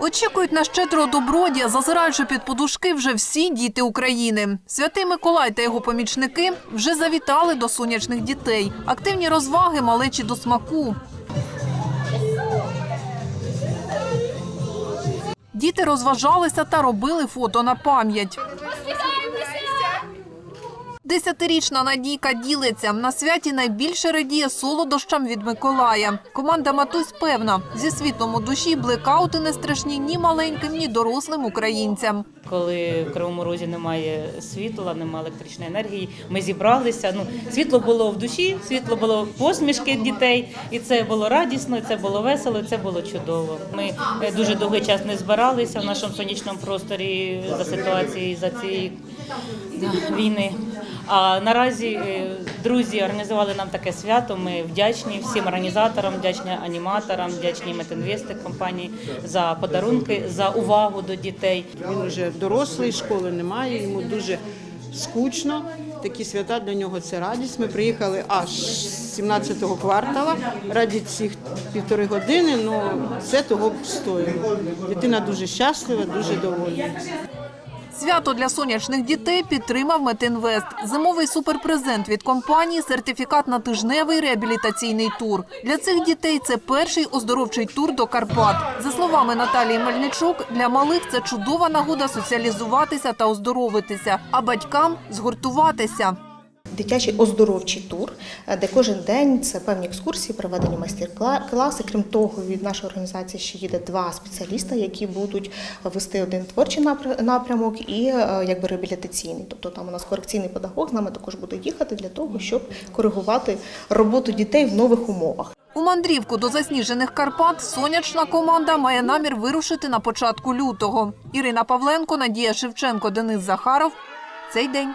Очікують на щедрого добродія, зазираючи під подушки вже всі діти України. Святий Миколай та його помічники вже завітали до сонячних дітей. Активні розваги малечі до смаку. Діти розважалися та робили фото на пам'ять. Десятирічна Надійка ділиться. На святі найбільше радіє солодощам від Миколая. Команда Матусь певна, зі світлом у душі блекаути не страшні ні маленьким, ні дорослим українцям. Коли в Кривому Розі немає світла, немає електричної енергії, ми зібралися. Ну, світло було в душі, світло було посмішки дітей, і це було радісно, це було весело, це було чудово. Ми е, дуже довгий час не збиралися в нашому сонячному просторі за ситуації за цієї війни. А наразі е, друзі організували нам таке свято. Ми вдячні всім організаторам, вдячні аніматорам, вдячні Метинвести компанії за подарунки, за увагу до дітей. Він вже дорослий, школи немає, йому дуже скучно. Такі свята для нього це радість. Ми приїхали аж з 17-го квартала раді цих півтори години. Ну це того стоїло. Дитина дуже щаслива, дуже довольна. Свято для сонячних дітей підтримав Метинвест. Зимовий суперпрезент від компанії – сертифікат на тижневий реабілітаційний тур. Для цих дітей це перший оздоровчий тур до Карпат. За словами Наталії Мельничук, для малих це чудова нагода соціалізуватися та оздоровитися, а батькам згуртуватися. Дитячий оздоровчий тур, е, де кожен день це певні екскурсії, проведені майстер-класи. Крім того, від нашої організації ще їде два спеціаліста, які будуть вести один творчий напр- напрямок і е, якби реабілітаційний. Тобто там у нас корекційний педагог з нами також буде їхати для того, щоб коригувати роботу дітей в нових умовах. У мандрівку до засніжених Карпат сонячна команда має намір вирушити на початку лютого. Ірина Павленко, Надія Шевченко, Денис Захаров. Цей день.